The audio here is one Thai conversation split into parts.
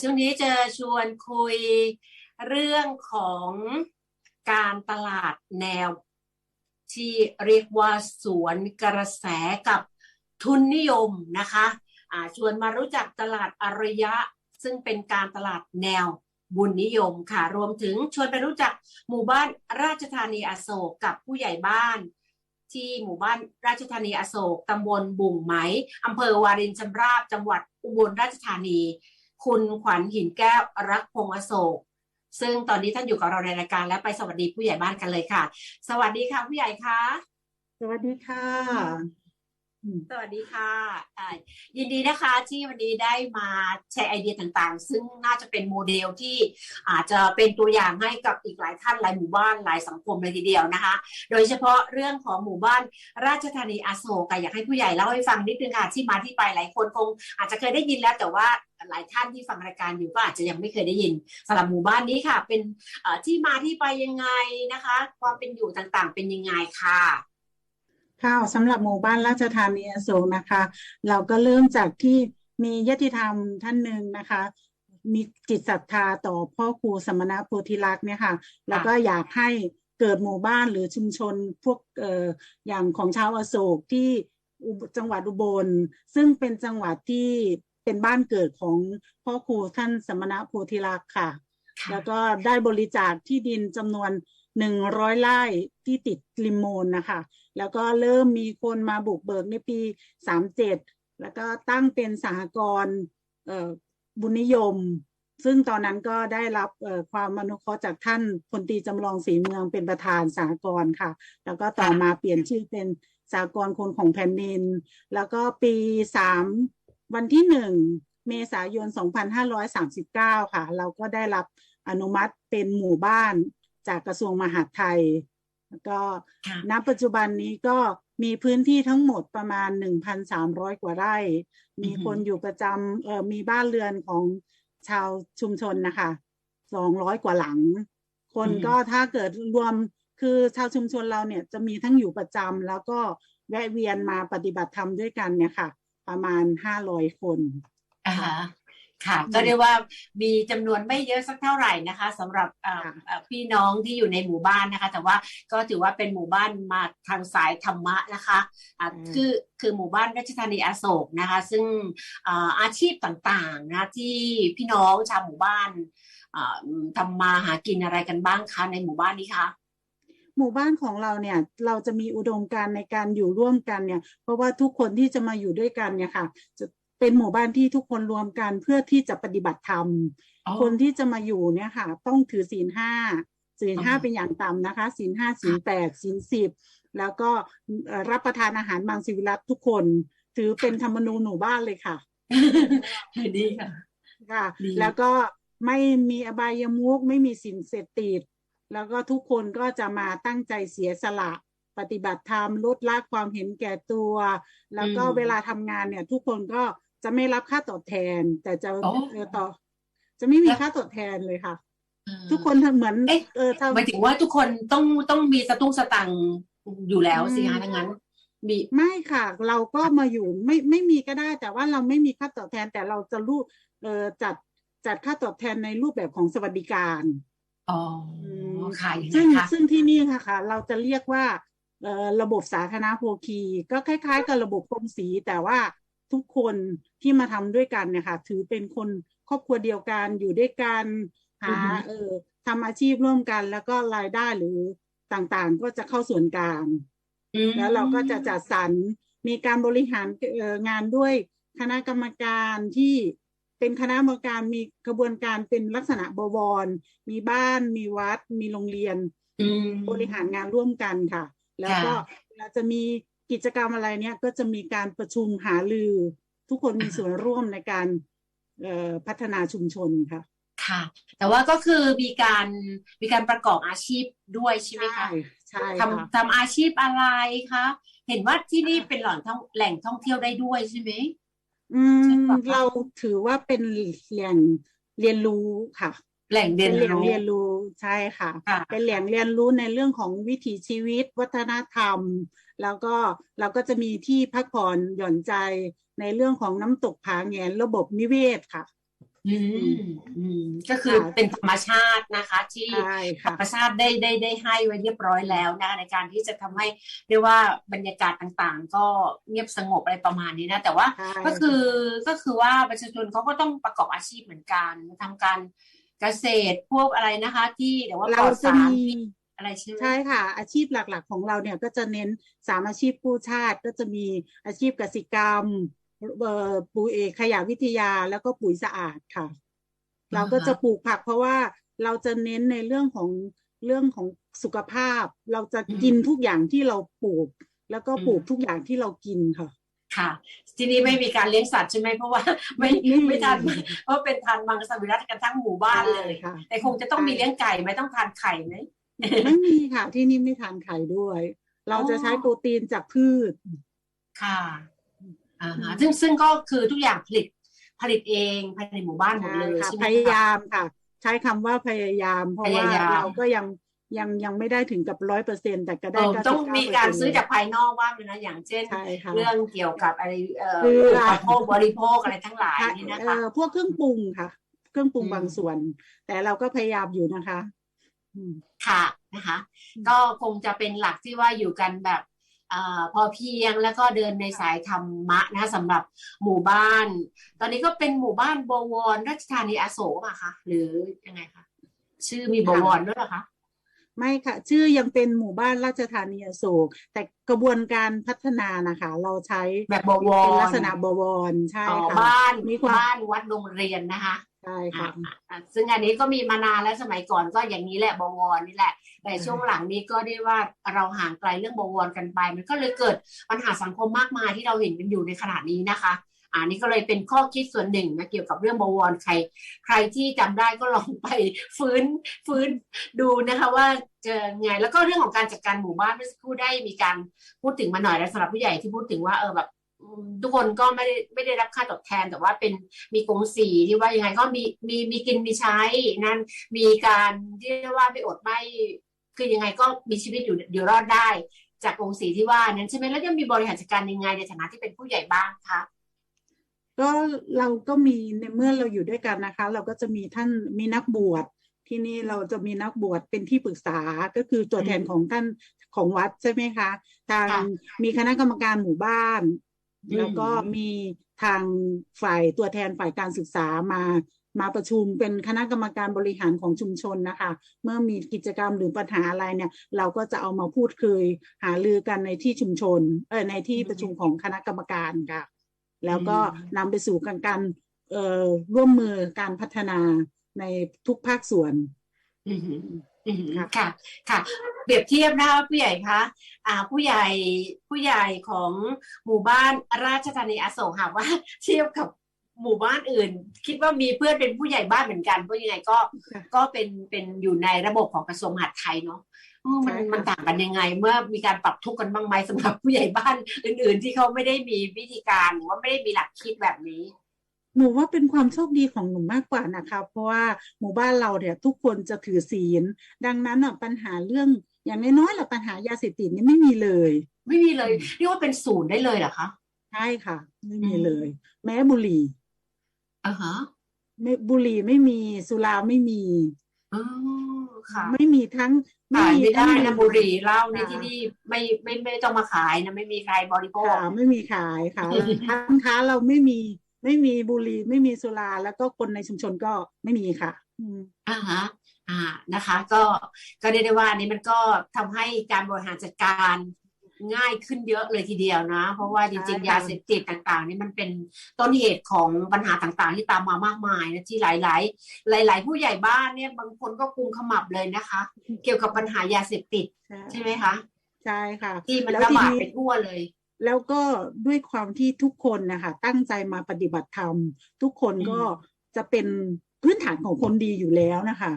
ช่วงนี้จะชวนคุยเรื่องของการตลาดแนว ที่เรียกว่าสวนกระแสกับทุนนิยมนะคะะชวนมารู้จักตลาดอารยะ ซึ่งเป็นการตลาดแนวบุญนิยมค่ะ รวมถึงชวนไปรู้จักหมู่บ้านราชธานีอโศกกับผู้ใหญ่บ้าน ที่หมู่บ้านราชธานีอโศกตำบลบุ่งไหมอำเภอวารินชำราบจังหวัดอุบลราชธานี คุณขวัญหินแก้วรักพงอโศก ซึ่งตอนนี้ท่านอยู่กับเราในรายการและไปสวัสดีผู้ใหญ่บ้านกันเลยค่ะ สวัสดีค่ะผู้ใหญ่คะสวัสดีค่ะ สวัสดีค่ะ ยินดีนะคะที่วันนี้ได้มาแชร์ไอเดียต่างๆ ซึ่งน่าจะเป็นโมเดลที่อาจจะเป็นตัวอย่างให้กับอีกหลายท่านหลายหมู่บ้านหลายสังคมเลยทีเดียวนะคะ โดยเฉพาะเรื่องของหมู่บ้านราชธานีอโศกอยากให้ผู้ใหญ่เล่าให้ฟังนิดนึงค่ะที่มาที่ไปหลายคนคง อาจจะเคยได้ยินแล้วแต่ว่าหลายท่านที่ฟังรายการอยู่ก็อาจจะยังไม่เคยได้ยินสำหรับหมู่บ้านนี้ค่ะ เป็นที่มาที่ไปยังไงนะคะ ความเป็นอยู่ต่างๆ เป็นยังไงค่ะ ค่ะสำหรับหมู่บ้านราชธานีอโศกนะคะ เราก็เริ่มจากที่มียติธรรมท่านหนึ่งนะคะ มีจิตศรัทธาต่อพ่อครูสมณะโพธิลักษณ์เนี่ยค่ะ แล้วก็อยากให้เกิดหมู่บ้านหรือชุมชนพวกเอ่ออย่างของชาวอโศกที่จังหวัดอุบล ซึ่งเป็นจังหวัดที่เป็นบ้านเกิดของพ่อครูท่านสมณะโพธิลักษณ์ค่ะ แล้วก็ได้บริจาคที่ดินจำนวนหนึ่งร้อยไร่ที่ติดริมโมนนะคะ แล้วก็เริ่มมีคนมาบุกเบิกในปีสามเจ็ดแล้วก็ตั้งเป็นสหกรณ์บุญนิยม ซึ่งตอนนั้นก็ได้รับความมนุเคราะห์จากท่านพลตีจำลองศรีเมืองเป็นประธานสหกรณ์ค่ะ แล้วก็ต่อมาเปลี่ยนชื่อเป็นสหกรณ์คนของแผ่นดิน แล้วก็ปีสามวันที่หนึ่งเมษายน 2539 ค่ะ เราก็ได้รับอนุมัติเป็นหมู่บ้านจากกระทรวงมหาดไทย ก็ณปัจจุบันนี้ก็มีพื้นที่ทั้งหมดประมาณ 1,300 กว่าไร่ มีคนอยู่ประจำเอ่อมีบ้านเรือนของชาวชุมชนนะคะ200 กว่าหลัง คนก็ถ้าเกิดรวมคือชาวชุมชนเราเนี่ยจะมีทั้งอยู่ประจำแล้วก็แวะเวียนมาปฏิบัติธรรมด้วยกันเนี่ยค่ะ ประมาณ 500 คน ค่ะ ก็เรียกว่ามีจำนวนไม่เยอะสักเท่าไหร่นะคะสำหรับพี่น้องที่อยู่ในหมู่บ้านนะคะ แต่ว่าก็ถือว่าเป็นหมู่บ้านมาทางสายธรรมะนะคะะคือคือหมู่บ้านราชธานีอโศกนะคะ ซึ่งอาชีพต่างๆนะที่พี่น้องชาวหมู่บ้านทำมาหากินอะไรกันบ้างคะในหมู่บ้านนี้คะหมู่บ้านของเราเนี่ยเราจะมีอุดมการในการอยู่ร่วมกันเนี่ย เพราะว่าทุกคนที่จะมาอยู่ด้วยกันเนี่ยค่ะ จะ เป็นหมู่บ้านที่ทุกคนรวมกันเพื่อที่จะปฏิบัติธรรม คนที่จะมาอยู่เนี่ยค่ะ ต้องถือศีลห้าศีลห้าเป็นอย่างต่ำนะคะศีลห้าศีลแปดศีลสิบแล้วก็รับประทานอาหารมังสวิรัตทุกคน ถือเป็นธรรมนูญหมู่บ้านเลยค่ะดีค่ะค่ะ แล้วก็ไม่มีอบายมุกไม่มีสินเสพติดแล้วก็ทุกคนก็จะมาตั้งใจเสียสละปฏิบัติธรรมลดละความเห็นแก่ตัว แล้วก็เวลาทำงานเนี่ย ทุกคนก็ จะไม่รับค่าตอบแทน แต่จะต่อ จะไม่มีค่าตอบแทนเลยค่ะ ทุกคนทำเหมือนเออหมายถึงว่าทุกคนต้องต้องมีสตุ้งสตังอยู่แล้วสิคะทั้งนั้นมีไม่ค่ะ เราก็มาอยู่ไม่ไม่มีก็ได้ แต่ว่าเราไม่มีค่าตอบแทนแต่เราจะรูปเออจัดจัดค่าตอบแทนในรูปแบบของสวัสดิการอ๋อค่ะซึ่งซึ่งที่นี่ค่ะค่ะ เราจะเรียกว่าระบบสาธารณโภคี ก็คล้าย ๆ กับระบบกรมสีแต่ว่า ทุกคนที่มาทำด้วยกันเนี่ยค่ะถือเป็นคนครอบครัวเดียวกันอยู่ด้วยกันหาเออทำอาชีพร่วมกัน แล้วก็รายได้หรือต่างๆ ก็จะเข้าส่วนกลางแล้วเราก็จะจัดสรรมีการบริหารงานด้วยคณะกรรมการที่เป็นคณะกรรมการมีกระบวนการเป็นลักษณะบวร มีบ้าน มีวัด มีโรงเรียนบริหารงานร่วมกันค่ะ แล้วก็เราจะมี กิจกรรมอะไรเนี่ยก็จะมีการประชุมหาลือ ทุกคนมีส่วนร่วมในการพัฒนาชุมชนค่ะค่ะ แต่ว่าก็คือมีการมีการประกอบอาชีพด้วยใช่ไหมคะใช่ทำทำอาชีพอะไรคะเห็นว่าที่นี่เป็นแหล่งท่องแหล่งท่องเที่ยวได้ด้วยใช่ไหมอืมเราถือว่าเป็นแหล่งเรียนรู้ค่ะ แหล่งเรียนรู้เรียนรู้ใช่ค่ะ เป็นแหล่งเรียนรู้ในเรื่องของวิถีชีวิต วัฒนธรรม แล้วก็เราก็จะมีที่พักผ่อนหย่อนใจในเรื่องของน้ำตกผาแงนระบบนิเวศค่ะออืมอืมก็คือเป็นธรรมชาตินะคะ ที่ธรรมชาติได้ได้ได้ให้ไว้เรียบร้อยแล้วนะคะในการที่จะทำให้เรียกว่าบรรยากาศต่างๆ ก็เงียบสงบอะไรประมาณนี้นะแต่ว่าก็คือก็คือว่าประชาชนเขาก็ต้องประกอบอาชีพเหมือนกันทำการเกษตรพวกอะไรนะคะ ที่แต่ว่าปลอดสาร อะไรใช่ไหมใช่ค่ะ อาชีพหลักๆ ของเราเนี่ยก็จะเน้นสามอาชีพกู้ชาติ ก็จะมีอาชีพกสิกรรมปุ๋ยเอขยะวิทยาแล้วก็ปุ๋ยสะอาดค่ะ เราก็จะปลูกผัก เพราะว่าเราจะเน้นในเรื่องของเรื่องของสุขภาพ เราจะกินทุกอย่างที่เราปลูก แล้วก็ปลูกทุกอย่างที่เรากินค่ะค่ะทีนี้ไม่มีการเลี้ยงสัตว์ใช่ไหมเพราะว่าไม่ไม่ทานเพราะเป็นทานมังสวิรัตกันทั้งหมู่บ้านเลย แต่คงจะต้องมีเลี้ยงไก่ไหมต้องทานไข่ไหม ไม่มีค่ะ ที่นี่ไม่ทานไข่ด้วย เราจะใช้โปรตีนจากพืช ค่ะอ่าฮะซึ่งซึ่งก็คือทุกอย่างผลิตผลิตเองภายในหมู่บ้านหมดเลยใช่ไหมพยายามค่ะ ใช้คำว่าพยายาม เพราะว่าเราก็ยังยังยังไม่ได้ถึงกับร้อยเปอร์เซ็นแต่ก็ได้ต้องมีการซื้อจากภายนอกว่างเลยนะอย่างเช่น เรื่องเกี่ยวกับอะไรเอ่อโภคบริโภคอะไรทั้งหลายนี่นะคะพวกเครื่องปรุงค่ะ เครื่องปรุงบางส่วน แต่เราก็พยายามอยู่นะคะ ค่ะนะคะ ก็คงจะเป็นหลักที่ว่าอยู่กันแบบอพอเพียงแล้วก็เดินในสายธรรมะนะสำหรับหมู่บ้าน ตอนนี้ก็เป็นหมู่บ้านบวรราชธานีอโศกอะคะหรือยังไงคะชื่อมีบวรด้วยหรอคะไม่ค่ะ ชื่อยังเป็นหมู่บ้านราชธานีอโศก แต่กระบวนการพัฒนานะคะ เราใช้แบบบวรเป็นลักษณะบวรใช่ค่ะบ้านมีบ้านวัดโรงเรียนนะคะ ใช่ค่ะซึ่งอันนี้ก็มีมานานแล้วสมัยก่อนก็อย่างนี้แหละบวรนี่แหละ แต่ช่วงหลังนี้ก็ได้ว่าเราห่างไกลเรื่องบวรกันไป มันก็เลยเกิดปัญหาสังคมมากมายที่เราเห็นกันอยู่ในขณะนี้นะคะอันนี้ก็เลยเป็นข้อคิดส่วนหนึ่งนะเกี่ยวกับเรื่องบวรใคร ใครที่จำได้ก็ลองไปฟื้นฟื้นดูนะคะว่าเจอไงแล้วก็เรื่องของการจัดการหมู่บ้านเมื่อสักครู่ได้มีการพูดถึงมาหน่อยแล้วสำหรับผู้ใหญ่ที่พูดถึงว่าเออแบบ ทุกคนก็ไม่ได้ไม่ได้รับค่าตอบแทนแต่ว่าเป็นมีกงสีที่ว่ายังไงก็มีมีมีกินมีใช้นั่นมีการที่ว่าไม่อดไม่คือยังไงก็มีชีวิตอยู่อยู่รอดได้ จากกงสีที่ว่านั้นใช่ไหมแล้วยังมีบริหารจัดการยังไงในฐานะที่เป็นผู้ใหญ่บ้างคะก็เราก็มีในเมื่อเราอยู่ด้วยกันนะคะ เราก็จะมีท่านมีนักบวชที่นี่เราจะมีนักบวชเป็นที่ปรึกษาก็คือตัวแทนของท่านของวัดใช่ไหมคะทางมีคณะกรรมการหมู่บ้าน แล้วก็มีทางฝ่ายตัวแทนฝ่ายการศึกษามามาประชุมเป็นคณะกรรมการบริหารของชุมชนนะคะ เมื่อมีกิจกรรมหรือปัญหาอะไรเนี่ย เราก็จะเอามาพูดคุยหาลือกันในที่ชุมชนเออในที่ประชุมของคณะกรรมการค่ะ แล้วก็นำไปสู่การการเอ่อร่วมมือการพัฒนาในทุกภาคส่วน ค่ะค่ะ เปรียบเทียบนะคะผู้ใหญ่คะอ่าผู้ใหญ่ผู้ใหญ่ของหมู่บ้านราชธานีอโศกค่ะว่าเทียบกับหมู่บ้านอื่น คิดว่ามีเพื่อนเป็นผู้ใหญ่บ้านเหมือนกันเพราะยังไงก็ก็เป็นเป็นอยู่ในระบบของกระทรวงมหาดไทยเนาะมันมันต่างกันยังไง เมื่อมีการปรับทุกข์กันบ้างไหมสำหรับผู้ใหญ่บ้านอื่น ๆ ที่เขาไม่ได้มีวิธีการหรือว่าไม่ได้มีหลักคิดแบบนี้ หนูว่าเป็นความโชคดีของหนูมากกว่านะคะ เพราะว่าหมู่บ้านเราเนี่ยทุกคนจะถือศีล ดังนั้นปัญหาเรื่องอย่างน้อยๆหละปัญหายาเสพติดนี่ไม่มีเลย ไม่มีเลยเรียกว่าเป็นศูนย์ได้เลยเหรอคะใช่ค่ะ ไม่มีเลย แม้บุหรี่อ่าฮะไม่บุหรี่ไม่มีสุราไม่มีอ๋อค่ะ ไม่มีทั้งขายไม่ได้นะบุหรี่เหล้าในที่นี่ไม่ไม่ไม่ต้องมาขายนะไม่มีใครบริโภคไม่มีขายค่ะร้านค้าเราไม่มี ไม่มีบุหรี่ไม่มีสุราแล้วก็คนในชุมชนก็ไม่มีค่ะอ่าฮะอ่านะคะ ก็ก็เรียกได้ว่านี้มันก็ทำให้การบริหารจัดการง่ายขึ้นเยอะเลยทีเดียวนะ เพราะว่าจริงๆ ยาเสพติดต่างๆ นี่มันเป็นต้นเหตุของปัญหาต่างๆ ที่ตามมามากมายนะที่หลาย ๆ หลาย ๆ ผู้ใหญ่บ้านเนี่ยบางคนก็กุมขมับเลยนะคะ เกี่ยวกับปัญหายาเสพติดใช่ไหมคะ ใช่ค่ะ ที่มันระบาดไปทั่วเลย แล้วก็ด้วยความที่ทุกคนนะคะตั้งใจมาปฏิบัติธรรม ทุกคนก็จะเป็นพื้นฐานของคนดีอยู่แล้วนะคะ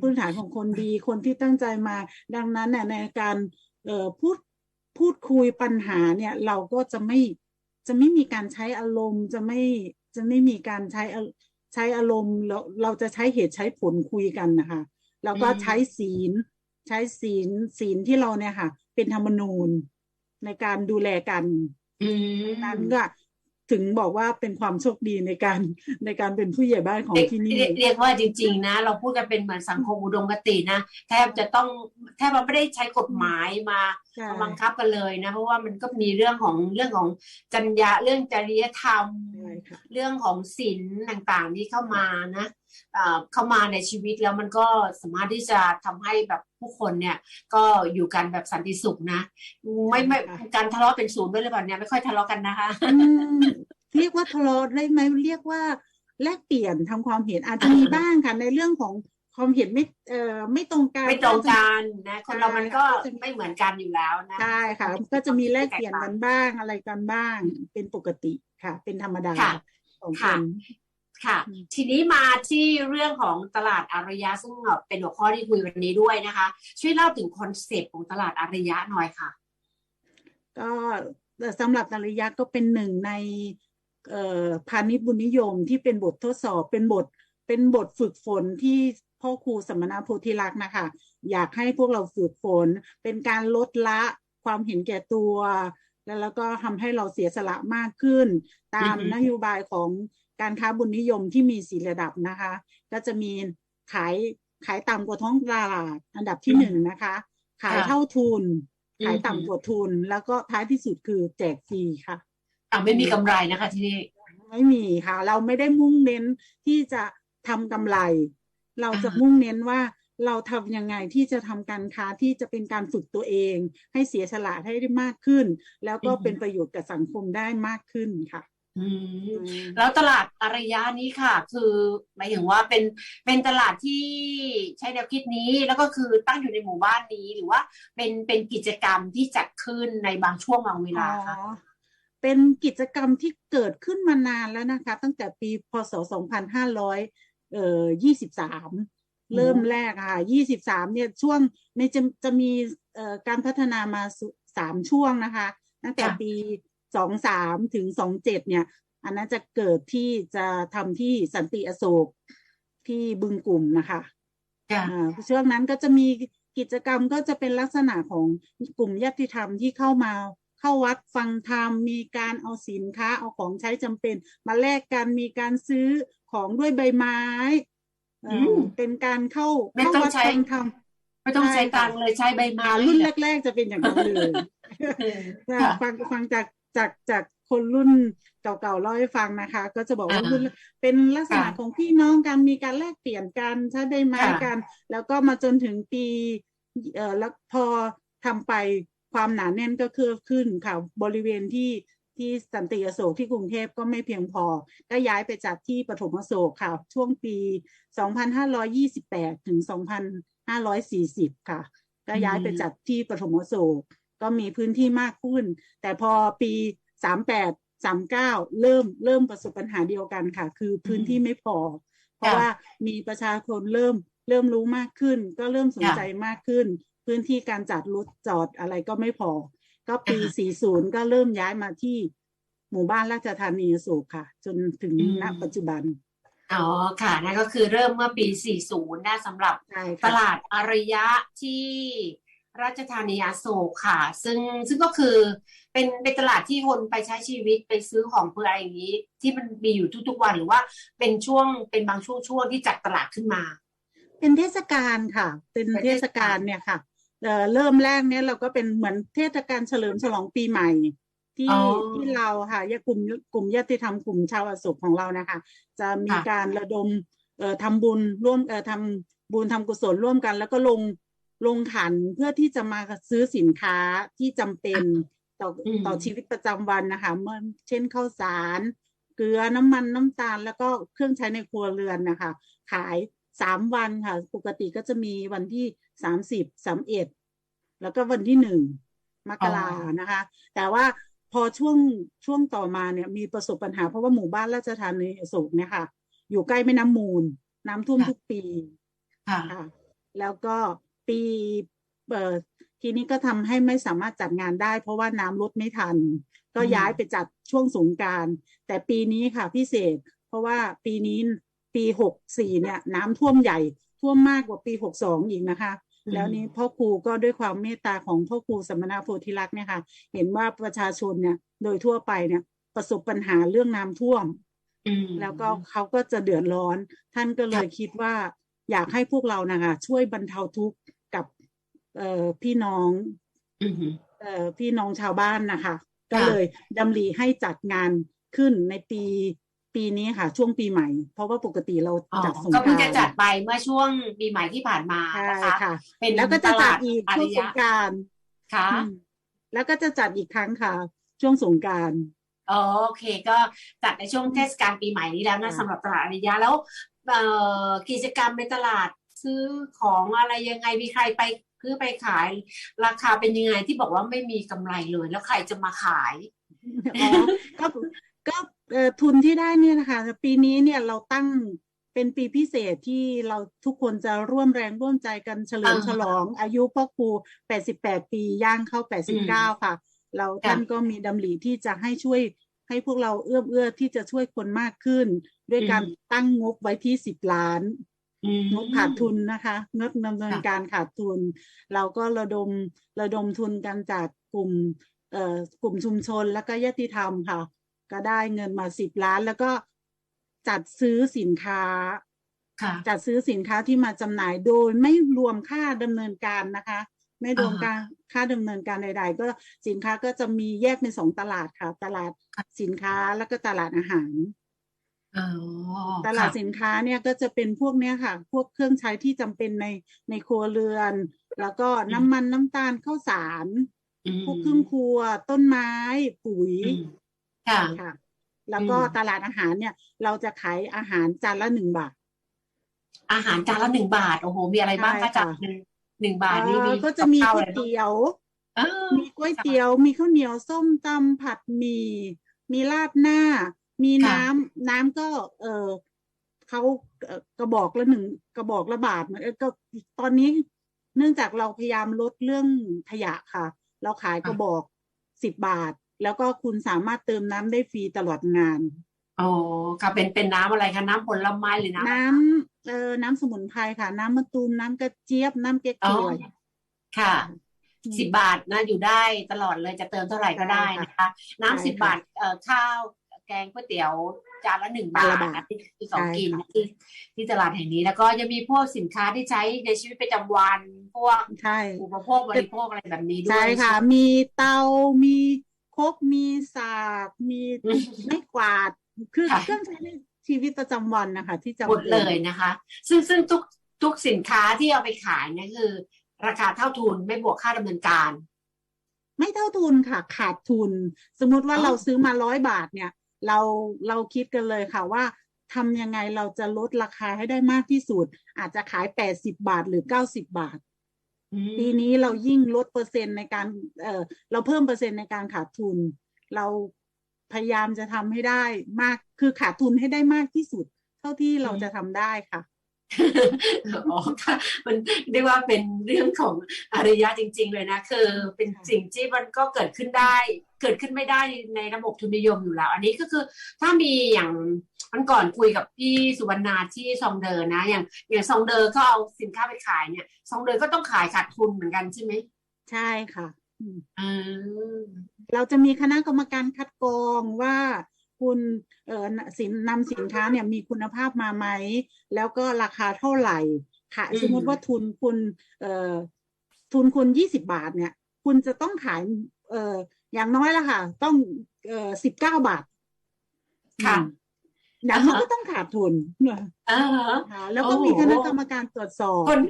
พื้นฐานของคนดีคนที่ตั้งใจมาดังนั้นเนี่ยในการเอ่อพูดพูดคุยปัญหาเนี่ย เราก็จะไม่จะไม่มีการใช้อารมณ์จะไม่จะไม่มีการใช้ใช้อารมณ์เราเราจะใช้เหตุใช้ผลคุยกันนะคะแล้วก็ใช้ศีล ใช้ศีลศีลที่เราเนี่ยค่ะ เป็นธรรมนูญในการดูแลกันนั้นก็ถึงบอกว่าเป็นความโชคดีในการในการเป็นผู้ใหญ่บ้านของที่นี่ เรียกเรียกว่าจริง ๆ นะ เราพูดกันเป็นเหมือนสังคมอุดมคตินะแทบจะต้องแทบเราไม่ได้ใช้กฎหมายมาใช่มาบังคับกันเลยนะ เพราะว่ามันก็มีเรื่องของเรื่องของจรรยาเรื่องจริยธรรมใช่ค่ะเรื่องของศีลต่างๆ ที่เข้ามานะ เอ่อเข้ามาในชีวิตแล้วมันก็สามารถที่จะทำให้แบบผู้คนเนี่ยก็อยู่กันแบบสันติสุขนะไม่ไม่การทะเลาะเป็นศูนย์ด้วยหรือเปล่าเนี่ยไม่ค่อยทะเลาะกันนะคะอืมเรียกว่าทะเลาะได้ไหมเรียกว่าแลกเปลี่ยนทำความเห็นอาจจะมีบ้างค่ะในเรื่องของความเห็นไม่เอ่อไม่ตรงกันไม่ตรงกันนะคนเรามันก็ใช่ไม่เหมือนกันอยู่แล้วนะใช่ค่ะ ก็จะมีแลกเปลี่ยนกันบ้างอะไรกันบ้าง เป็นปกติค่ะ เป็นธรรมดาค่ะของคค่ะน ค่ะอืมทีนี้มาที่เรื่องของตลาดอารยะ ซึ่งเป็นหัวข้อที่คุยวันนี้ด้วยนะคะ ช่วยเล่าถึงคอนเซปต์ของตลาดอารยะหน่อยค่ะ ก็สำหรับนาริยะก็เป็นหนึ่งในเอ่อพาณิชย์บุญนิยมที่เป็นบททดสอบเป็นบทเป็นบทฝึกฝนที่พ่อครูสมณโพธิลักษณ์นะคะ อยากให้พวกเราฝึกฝน เป็นการลดละความเห็นแก่ตัว แล้วแล้วก็ทำให้เราเสียสละมากขึ้น ตามอือฮึนโยบายของ การค้าบุญนิยมที่มีสีระดับนะคะ ก็จะมีขายขายต่ำกว่าท้องตลาดอันดับที่หนึ่งนะคะ ขายเท่าทุน ขายต่ำกว่าทุน แล้วก็ท้ายที่สุดคือแจกฟรีค่ะอ่าไม่มีกำไรนะคะที่นี่ไม่มีค่ะ เราไม่ได้มุ่งเน้นที่จะทำกำไร เราจะอ่ามุ่มุ่งเน้นว่าเราทำยังไงที่จะทำการค้าที่จะเป็นการฝึกตัวเอง ให้เสียสละให้ได้มากขึ้น แล้วก็เป็นประโยชน์กับสังคมได้มากขึ้นค่ะอืม แล้วตลาดอารยะนี้ค่ะ คือหมายถึงว่าเป็นเป็นตลาดที่ใช้แนวคิดนี้ แล้วก็คือตั้งอยู่ในหมู่บ้านนี้หรือว่า เป็นเป็นกิจกรรมที่จัดขึ้นในบางช่วงบางเวลาคะอ๋อเป็นกิจกรรมที่เกิดขึ้นมานานแล้วนะคะ ตั้งแต่ปีพศ 2500เอ่อ23 เริ่มแรกค่ะ23 เนี่ยช่วงในจะจะมีเอ่อการพัฒนามาสุสามช่วงนะคะ ตั้งแต่ ค่ะปี23ถึง27เนี่ย อันนั้นจะเกิดที่จะทำที่สันติอโศกที่บึงกลุ่มนะคะค่ะอ่าช่วงนั้นก็จะมีกิจกรรมก็จะเป็นลักษณะของกลุ่มญาติธรรมที่เข้ามาเข้าวัดฟังธรรม มีการเอาสินค้าเอาของใช้จำเป็น มาแลกกันมีการซื้อของด้วยใบไม้เอ่ออมเป็นการเข้าไม่เข้าต้องวัดใช้ฟังธรรมไม่ต้องใช่ใช้ค่ะตังค์เลยใช้ใบไม้อ่ารุ่นแรก ๆ จะเป็นอย่างนั้นเลยเออนะค่ะฟังฟังจาก จากจากคนรุ่นเก่าๆเล่าให้ฟังนะคะ ก็จะบอกว่าอ่ารุ่นเป็นลักษณะค่ะของพี่น้องกันมีการแลกเปลี่ยนกันใช้ใบไม้ค่ะกัน แล้วก็มาจนถึงปีเอ่อแล้วพอทำไปความหนาแน่นก็เพิ่มขึ้นค่ะบริเวณที่ที่สันติอโศกที่กรุงเทพก็ไม่เพียงพอ ก็ย้ายไปจัดที่ปฐมอโศกค่ะ ช่วงปี 2528 ถึง 2540 ค่ะ ก็ย้ายไปจัดที่ปฐมอโศก ก็มีพื้นที่มากขึ้น แต่พอปีสามแปดสามเก้าเริ่มเริ่มประสบปัญหาเดียวกันค่ะ คือพื้นที่ไม่พอ เพราะว่ามีประชาชนเริ่มเริ่มรู้มากขึ้น ก็เริ่มสนใจมากขึ้น พื้นที่การจัดรถจอดอะไรก็ไม่พอ ก็ปีอ่า40 ก็เริ่มย้ายมาที่หมู่บ้านราชธานีอโศกค่ะ จนถึงอืมณปัจจุบันอ๋อค่ะนั่นก็คือเริ่มเมื่อปี 40 นะสำหรับใช่ตค่ะลาดอารยะที่ ราชธานีอโศกค่ะ ซึ่งซึ่งก็คือเป็นเป็นตลาดที่คนไปใช้ชีวิตไปซื้อของเพื่ออะไรอย่างนี้ ที่มันมีอยู่ทุกๆวันหรือว่าเป็นช่วงเป็นบางช่วงช่วงที่จัดตลาดขึ้นมา เป็นเทศกาลค่ะ เป็นเป็นเทเทศศกากาลลเนี่ยค่ะเอ่อเริ่มแรกเนี่ยเราก็เป็นเหมือนเทศกาลเฉลิมฉลองปีใหม่ ที่อ๋อที่เราค่ะยกลุ่มกลุ่มญาติธรรมกลุ่มชาวอโศกของเรานะคะ จะมีค่ะการระดมเอ่อทำบุญร่วมเอ่อทำบุญทำกุศลร่วมกัน แล้วก็ลง ลงขันเพื่อที่จะมาซื้อสินค้าที่จำเป็นต่ออมต่อชีวิตประจำวันนะคะเมื่อเช่นข้าวสาร เกลือน้ำมันน้ำตาล แล้วก็เครื่องใช้ในครัวเรือนนะคะ ขายสามวันค่ะ ปกติก็จะมีวันที่สามสิบสามเอ็ดแล้วก็วันที่หนึ่งมกราอ๋อนะคะ แต่ว่าพอช่วงช่วงต่อมาเนี่ยมีประสบปัญหาเพราะว่าหมู่บ้านราชธานีอโศกเนี่ยค่ะ อยู่ใกล้แม่น้ำมูล น้ำท่วมทุกปีค่ะค่ะแล้วก็ ปีเอ่อทีนี้ก็ทำให้ไม่สามารถจัดงานได้ เพราะว่าน้ำลดไม่ทัน ก็อืมย้ายไปจัดช่วงสงกรารแต่ปีนี้ค่ะพิเศษ เพราะว่าปีนี้ปีหกสี่เนี่ยน้ำท่วมใหญ่ท่วมมากกว่าปีหกสองอีกนะคะอืมแล้วนี้พ่อครูก็ด้วยความเมตตาของพ่อครูสมณโพธิลักษณ์เนี่ยค่ะ เห็นว่าประชาชนเนี่ยโดยทั่วไปเนี่ยประสบปัญหาเรื่องน้ำท่วมอืมแล้วก็เขาก็จะเดือดร้อน ท่านก็เลยคิดว่าอยากให้พวกเรานะคะช่วยบรรเทาทุกข์กับ เอ่อพี่น้องอืมเอ่อพี่น้องชาวบ้านนะคะ ก็ค่ะเลยดำริให้จัดงานขึ้นในปีปีนี้ค่ะ ช่วงปีใหม่ เพราะว่าปกติเราอ๋อจัดสงกก็รานต์เพิ่งจะจัดไปเมื่อช่วงปีใหม่ที่ผ่านมาใช่นะคะค่ะเป็นแล้วก็จะตจัลาดดอีกอาช่วริงสยะงกรารค่ะแล้วก็จะจัดอีกครั้งค่ะ ช่วงสงกรารอ๋อโอเคก็จัดในช่วงเทศกาลปีใหม่นี้แล้วนะค่ะสำหรับตลาดอาริยะแล้วเอ่อกิจกรรมในตลาดซื้อของอะไรยังไงมีใครไป ซื้อไปขาย ราคาเป็นยังไงที่บอกว่าไม่มีกำไรเลย แล้วใครจะมาขายอ๋อก็ก็เอ่อทุนที่ได้เนี่ยนะคะปีนี้เนี่ยเราตั้งเป็นปีพิเศษที่เราทุกคนจะร่วมแรงร่วมใจกันเฉลิมอ่าฉลอง อายุพ่อครู 88 ปีย่างเข้า 89 ค่ะ เราท่านก็มีดำริที่จะให้ช่วยให้พวกเราเอื้อมเอื้อที่จะช่วยคนมากขึ้น ด้วยการอืมตั้งงบไว้ที่ 10 ล้านอืม งบขาดทุนนะคะงบดำเนินการขาดทุน เราก็ระดมระดมทุนกันจากกลุ่มเอ่อกลุ่มชุมชนแล้วก็ยติธรรมค่ะ ก็ได้เงินมาสิบล้าน แล้วก็จัดซื้อสินค้าค่ะจัดซื้อสินค้าที่มาจำหน่ายโดยไม่รวมค่าดำเนินการนะคะ ไม่รวมอ่าฮะการค่าดำเนินการใด ๆ ก็สินค้าก็จะมีแยกเป็นสองตลาดค่ะ ตลาดสินค้าแล้วก็ตลาดอาหารอ๋อ ตลาดค่ะสินค้าเนี่ยก็จะเป็นพวกเนี้ยค่ะ พวกเครื่องใช้ที่จำเป็นในในครัวเรือน แล้วก็น้ำมันน้ำตาลข้าวสารอืมพวกเครื่องครัว ต้นไม้ปุ๋ยอืมค่ะค่ะ แล้วก็อืมตลาดอาหารเนี่ย เราจะขายอาหารจานละหนึ่งบาท อาหารจานละหนึ่งบาท โอ้โห มีอะไรบ้างใช่คะจานค่ะหนึ่งหนึ่งบาทนี่เอ่มีอก็จะมีบก๋ข้าวยเตี๋ยวเออมีก๋วยเตี๋ยว มีข้าวเหนียวส้มตำผัดหมี่มีราดหน้า มีค่ะน้ำน้ำก็ เออเขาเอ่อกระบอกละหนึ่งกระบอกละบาทเหมือนเออก็ตอนนี้เนื่องจากเราพยายามลดเรื่องขยะค่ะ เราขายกระบอกสิบบาท แล้วก็คุณสามารถเติมน้ำได้ฟรีตลอดงานอ๋อค่ะเป็นเป็นน้ำอะไรคะน้ำผลไม้หรือน้ำน้ำเออน้ำสมุนไพรค่ะ น้ำมะตูมน้ำกระเจี๊ยบน้ำเก๊กอ๋ฮอวยค่ะอืมสิบบาทนะอยู่ได้ตลอดเลยจะเติมเท่าไหร่ก็ได้นะคะ น้ำใช่สิบค่ะบาทเอ่อข้าว แกงก๋วยเตี๋ยวจานละหนึ่งบาจานทละบาทนะที่ที่เขาใช่กินค่ะที่ที่ตลาดแห่งนี้ แล้วก็ยังมีพวกสินค้าที่ใช้ในชีวิตประจำวันพวกใช่อุปโภคบริโภคอะไรแบบนี้ด้วยใช่ค่ะ มีเตามีครกมีสากมีอืมไม้กวาดคือค่ะเครื่องใช้ในชีวิตประจำวันนะคะ ที่จำหมดเป็นเลยนะคะ ซึ่งซึ่งทุกทุกสินค้าที่เอาไปขายเนี่ยคือ ราคาเท่าทุนไม่บวกค่าดำเนินการ ไม่เท่าทุนค่ะ ขาดทุน สมมุติว่าอ๋อเราซื้อมาร้อยบาทเนี่ย เราเราคิดกันเลยค่ะว่าทำยังไงเราจะลดราคาให้ได้มากที่สุด อาจจะขายแปดสิบบาทหรือเก้าสิบบาทอืมปีนี้เรายิ่งลดเปอร์เซ็นต์ในการเออเราเพิ่มเปอร์เซ็นต์ในการขาดทุน เราพยายามจะทำให้ได้มากคือขาดทุนให้ได้มากที่สุด เท่าที่เราจะทำได้ค่ะอ๋อค่ะมันเรียกว่าเป็นเรื่องของอารยะจริง ๆ เลยนะ คือเป็นค่ะสิ่งที่มันก็เกิดขึ้นได้ เกิดขึ้นไม่ได้ในระบบทุนนิยมอยู่แล้ว อันนี้ก็คือถ้ามีอย่างมันก่อนคุยกับพี่สุวรรณาที่ซองเดอร์นะ อย่างอย่างซองเดอร์เขาเอาสินค้าไปขายเนี่ยซองเดอร์ก็ต้องขายขาดทุนเหมือนกันใช่ไหมใช่ค่ะอืมอืมเราจะมีคณะกรรมการคัดกรองว่าคุณเอ่อสินนำสินค้าเนี่ยมีคุณภาพมาไหม แล้วก็ราคาเท่าไหร่ค่ะอืมสมมติว่าทุนคุณเอ่อทุนคุณยี่สิบาทเนี่ย คุณจะต้องขายเอ่อ อย่างน้อยละค่ะ ต้องเอ่อสิบเก้าบาทค่ะอืมอย่างน้อยก็ต้องขาดทุนอ่าฮะค่ะแล้วก็โอ้โหมีคณะกรรมการตรวจสอบคน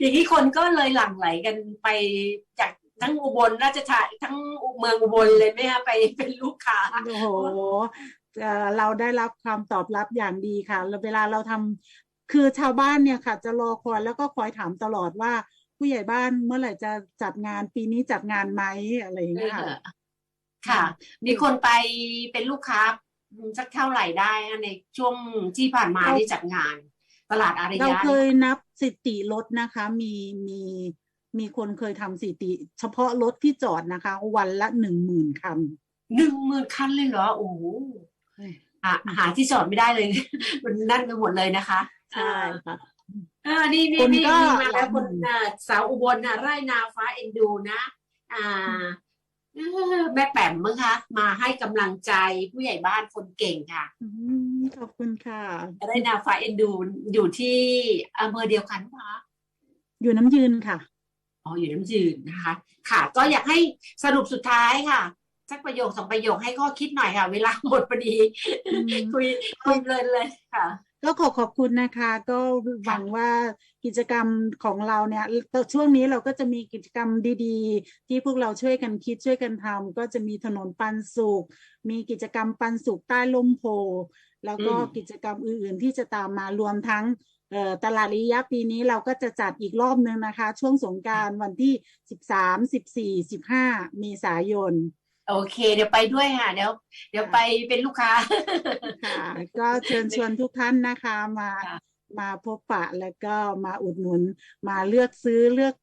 อย่างนี้คนก็เลยหลั่งไหลกันไปจากทั้งอุบลราชธานีทั้งเมืองอุบลเลยไหมคะไปเป็นลูกค้าโอ้โหเอ่อเราได้รับความตอบรับอย่างดีค่ะแล้วเวลาเราทำคือชาวบ้านเนี่ยค่ะ จะรอคอยแล้วก็คอยถามตลอดว่า ผู้ใหญ่บ้านเมื่อไหร่จะจัดงานปีนี้จัดงานไหมอะไรอย่างเงี้ยค่ะ ค่ะ มีคนไปเป็นลูกค้าสักเท่าไหร่ได้อะในช่วงที่ผ่านมาเราที่จัดงาน ตลาดอารเรายะเคยนับสถิติรถนะคะ มีมีมีคนเคยทำสถิติ เฉพาะรถที่จอดนะคะ วันละหนึ่งหมื่นคันหนึ่งหมื่นคันเลยเหรอโอ้โหอืมหาหาที่จอดไม่ได้เลยมันนั่นไปหมดเลยนะคะใช่ค่ะเออนี่นี่คนนี่ก็มีมาแล้วหลักคนหมื่นอ่าสาวอุบลน่ะไร่นาฟ้าเอ็นดูนะ อ่าเออ แม่แป๋มมั้งคะ มาให้กำลังใจผู้ใหญ่บ้านคนเก่งค่ะอืมขอบคุณค่ะจะได้นาฟ้าเอ็นดูอยู่ที่อำเภอเดียวกันปะคะอยู่น้ำยืนค่ะอ๋ออยู่น้ำจืดนะคะ ค่ะ ก็อยากให้สรุปสุดท้ายค่ะสักประโยคสองประโยคให้ข้อคิดหน่อยค่ะ เวลาหมดพอดีอืมคุยคุยเพลินเลยค่ะ ก็ขอขอบคุณนะคะ ก็หวังว่ากิจกรรมของเราเนี่ยช่วงนี้เราก็จะมีกิจกรรมดีๆ ที่พวกเราช่วยกันคิดช่วยกันทำก็จะมีถนนปันสุข มีกิจกรรมปันสุขใต้ลมโพ แล้วก็กิจกรรมอื่นๆที่จะตามมารวมทั้งตลาดริยะปีนี้เราก็จะจัดอีกรอบนึงนะคะ ช่วงสงการวันที่สิบสามสิบสี่สิบห้าเมษายน โอเค เดี๋ยวไปด้วยค่ะ เดี๋ยว เดี๋ยวไปเป็นลูกค้าค่ะก็เชิญชวนทุกท่านนะคะมาค่ะมาพบปะแล้วก็มาอุดหนุน มาเลือกซื้อเลือก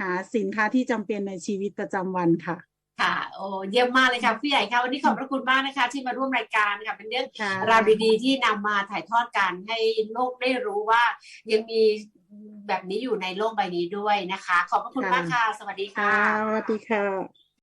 หาสินค้าที่จำเป็นในชีวิตประจำวันค่ะ ค่ะ โอ้เยี่ยมมากเลยค่ะผู้ใหญ่ค่ะวันนี้ขอบพระคุณมากนะคะ ที่มาร่วมรายการค่ะเป็นเรื่องค่ะราวดีๆที่นำมาถ่ายทอดกันให้โลกได้รู้ว่า ยังมีแบบนี้อยู่ในโลกใบนี้ด้วยนะคะ ขอบพระคุณมากค่ะ สวัสดีค่ะค่ะสวัสดีค่ะ